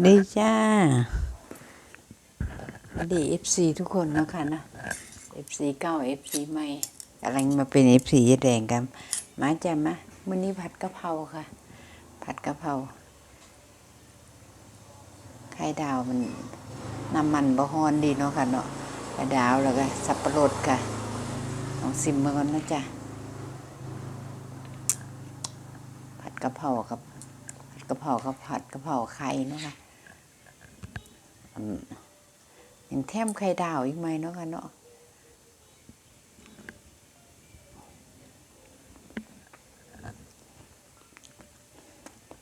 ดีจ้าสวัสดีเอฟซีทุกคนนะคะนะเอฟซีเก้าเอฟซีใหม่กำลังมาเป็นเอฟซียะแดงกันมาจ้ะมามื้อนี้ผัดกะเพราค่ะ ผัดกะเพราไข่ดาวมันน้ำมันบะฮอนดีเนาะค่ะเนาะไข่ดาวแล้วก็สับปะรดค่ะลองซิมมาก่อนนะจ๊ะผัดกะเพรากับผัดกะเพรากับผัดกะเพราไข่เนาะค่ะ อืมยังแถมไข่ดาวอีกไหมเนาะค่ะเนาะ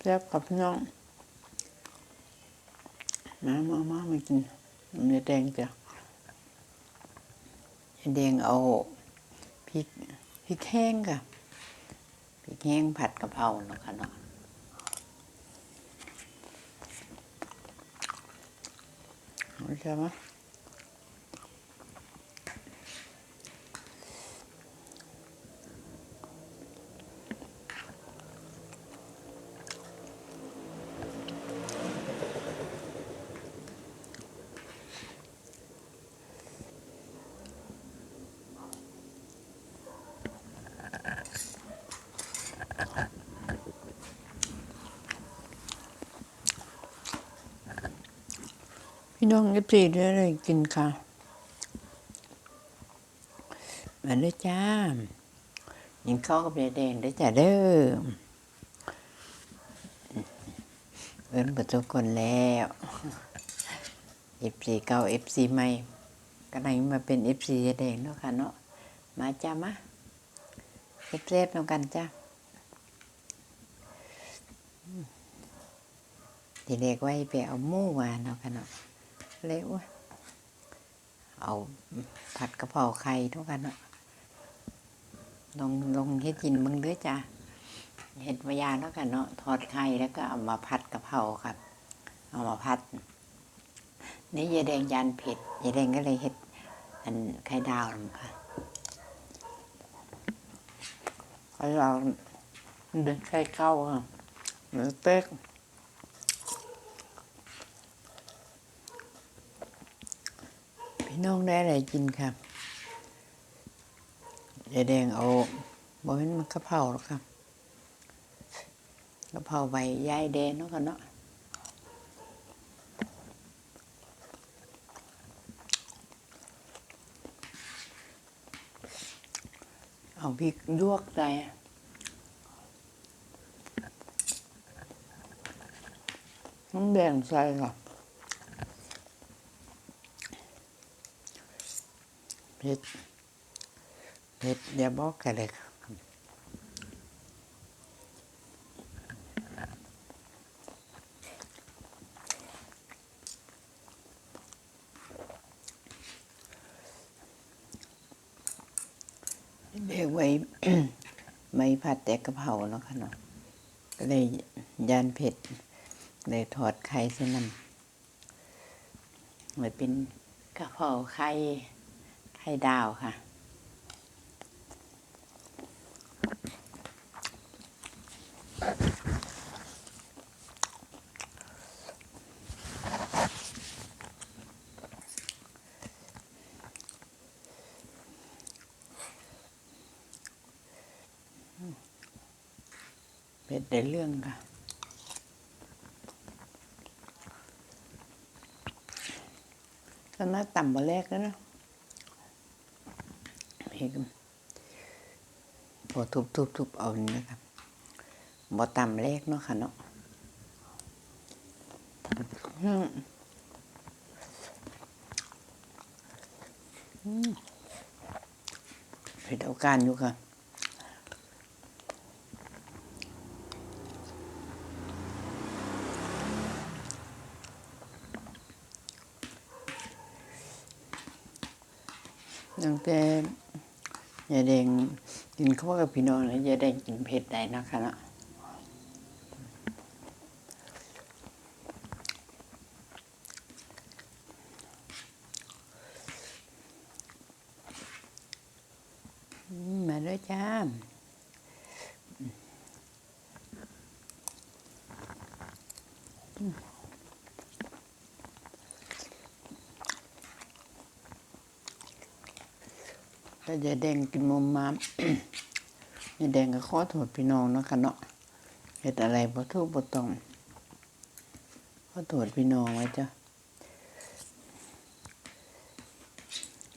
แซ่บกับพี่น้องมามามามากินเนื้อแดงจ้ะเนื้อแดงเอาพริกพริกแห้งค่ะพริกแห้งผัดกะเพราเนาะค่ะเนาะ ใช่ไพี่น้องเอฟซีได้อะไรกินค่ะ มาเด้จ้ายินข้าวกับยายแดงเด้จ้าเด้อเอิ้นเปิดทุกคนแล้วเอฟซีเก่าเอฟซีใหม่กำลังมาเป็นเอฟซียายแดงเนาะค่ะเนาะมาจ้ามาเซฟเซฟๆนำกันจ้าทีเด็กไว้ไปเอาหมูมาเนาะค่ะเนาะ เละวเอาผัดกะเพราไข่ท่ากันเนาะลงลงเฮ็ดกินมึงด้อจ้ะเห็ดมายาแล้วกันเนาะทอดไข่แล้วก็เอามาผัดกะเพราครับ เอามาผัดนี่ยายแดงยานเผ็ดยายแดงก็เลยเฮ็ดอันไข่ดาวลงค่ะไข่ดาวเดินไข่เก้าค่ะหรือเต๊ก พี่น้องได้อะไรกินครับยายแดงเอาบ่เป็นมันกะเพราหรอกครับกะเพราใบยายแดงเนาะกันเนาะเอาพริกลวกใส่น้ำแดงใส่ค่ะ เผ็ดเผ็ดอย่าบอกกันเลยครับเด็กไว้ไม่ผัดแต่กระเพราเนาะค่ะเนาะก็เลยยานเผ็ดเลยถอดไข่เส้นน้ำไว้เป็นกระเพราไข่ ไข่ดาวค่ะ เป็นในเรื่องค่ะก็น่าต่ำกว่าแรกแล้วเนะ เห็นพอทุบทุบทุบเอานี่นะครับบ่ต่ำแรกเนาะค่ะเนาะเผ็ดเอาการอยู่ค่ะตั้งแต่ ยายแดงกินข้าวกับพี่น้องแล้วยายแดงกินเผ็ดได้นะคะเนาะมมาด้วยจ้า ก็จะแดงกินมุมมามยายแดงก็ขอโทษพี่น้องเนาะค่ะเนาะเหตุอะไรบ่ทุกบ่ต้องขอโทษพี่น้องไว้จ้ะ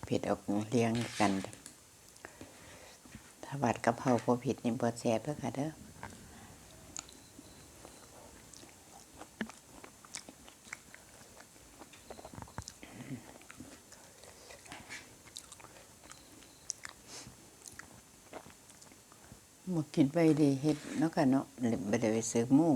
ผิดออกเลี้ยงกัน ถ้าบัดกะเพราพอผิดนี่บ่แซ่บเด้อค่ะเด้อ บ่คิดไว้ได้เฮ็ดเนาะค่ะเนาะเลยบ่ได้ไปซื้อหมู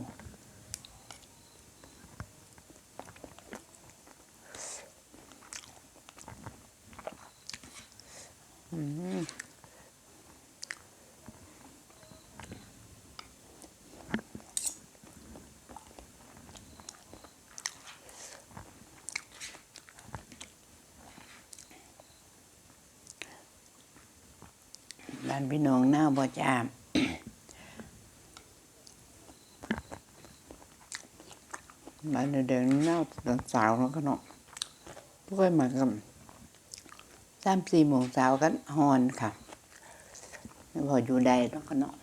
บ้านพี่น้องหน้าบ่จาม บ้านเดินเน่าตอนสาวแล้วก็เนาะพวกมากันสามสี่โมงสาวกันฮอนค่ะพออยู่ใดแล้วก็เนาะ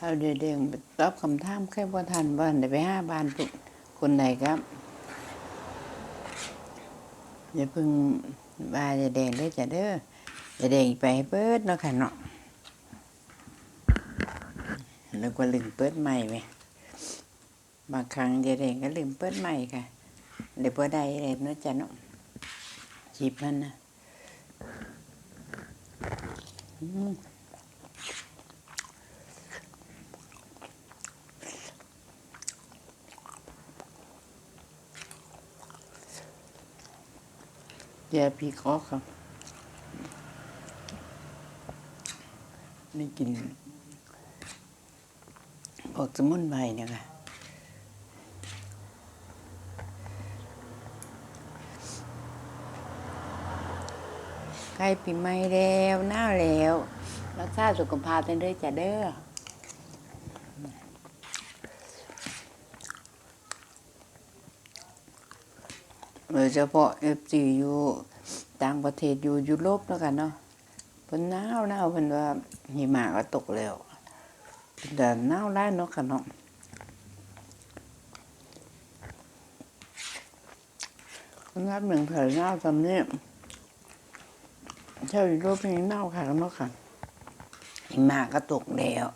เอาเด็กๆตอบคำถามแค่ว่าทันบ้านได้ไปห้าบ้านปุ๊บคนไหนครับอย่าเพิ่งว่าจะแดงได้อจะเด้อจะแดงไปเปิดเนาะค่ะเนาะแล้วก็ลืมเปิดใหม่ไหมบางครั้งจะแดงก็ลืมเปิดใหม่ค่ะเดี๋ยวพอได้เลยเนาะจ้ะเนาะจีบมันนะ อืมเดี๋ยวพี่ขอครับนี่กินออกสมุนไพรเนี่ยค่ะใกล้ปีใหม่แล้ว หน้าแล้ว รักษาสุขภาพเป็นเด้อจ้ะเด้อ โดยเฉพาะเอฟซีอยู่ต่างประเทศอยู่ยุโรปแล้วกันเนาะเพิ่นหนาวหนาวเพิ่นว่าหิมะก็ตกแล้วแต่หนาวร้ายเนาะค่ะเนาะนับหนึ่งเผยหนาวจำเนี่ยเช่าอยู่รูปนี้เน่าค่ะเนาะค่ะหิมะก็ตกแล้ว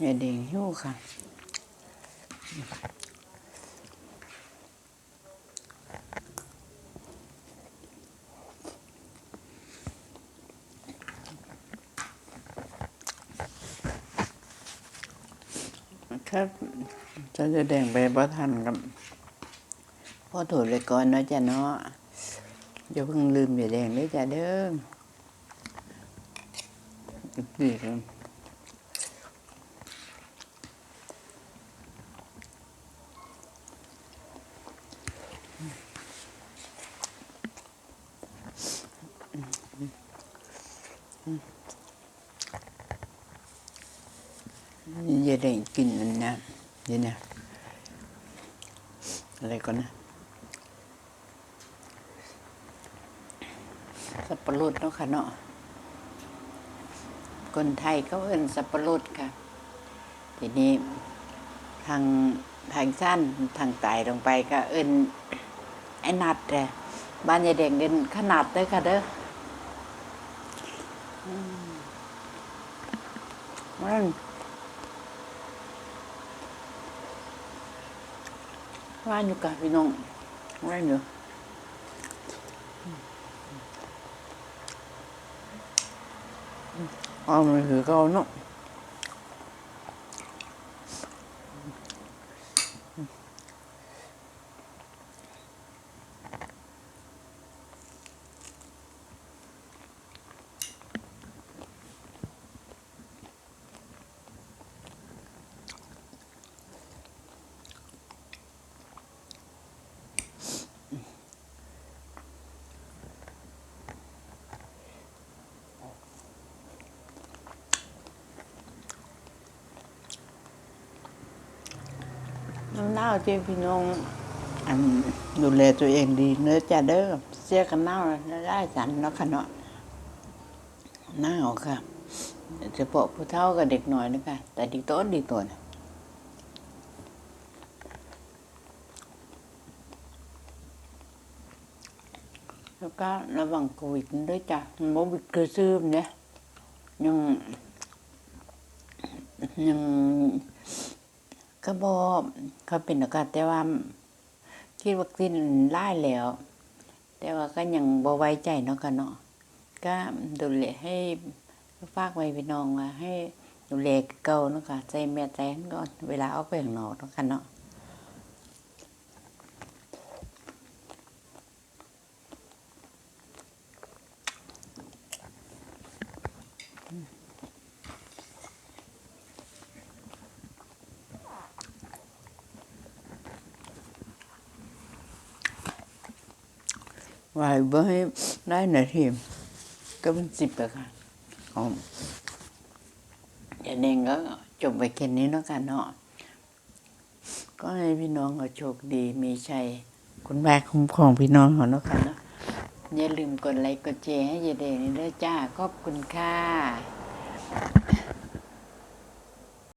อย่าเด้งหิ้วค่ะครับจะจะแดงไปบ่ทันกับพ่อถูดเลยก่อนเนาะจ้ะเนาะอย่าเพิ่งลืมอย่าแดงเลยจ้ะเด้อดีครับอย่าแดงกินอันนะเดี๋ยวนะอะไรก่อนนะ สับปะรดเนาะค่ะเนาะคนไทยเขาเอิ้นสับปะรดค่ะ ทีนี้ทางทางสั้นทางไตลงไปก็เอิ้นไอ้นัดแต่บ้านยายแดงเอิ้นขนาดเด้อค่ะเด้อมันว่าอยู่กับพี่น้องว่าอยู่ อ้าวมันคือเขาเนาะาวที่พี่น้องอันดูแลตัวเองดีเนื้อจะเด้อเสียกันหนาวแล้วได้สันเนาะค่ะเนาะหนาวค่ะเฉพาะผู้เฒ่ากับเด็กหน่อยนะคะแต่ด็กโตดีตัวนะแล้วก็ระวังโควิดด้วยจ้ะโควิดคือซื้อเนี่ยยังยัง ก็บอกเขาเป็นอากาศแต่ว่าคิดวัคซีนไล่แล้ว แต่ว่าก็ยังบ่ไว้ใจเนาะกันเนาะก็ดูแลให้ฝากไว้พี่น้องว่าให้ดูแลเก่าเนาะค่ะใจแม่ใจก่อนเวลาเอาไปข้างนอกเนาะกันเนาะ ไว้เบ่ให้ได้นาทีก็เป็นสิบอะค่ะอ๋อย่างนี้ก็จบไปแค่นี้เนาะกันเนาะก็ให้พี่น้องเขาโชคดีมีชัยคุณแม่คุ้มครองพี่น้องเขาเนาะกันเนาะอย่าลืมกดไลค์กดแชร์ให้ยายเดงด้วยจ้าขอบคุณค่ะ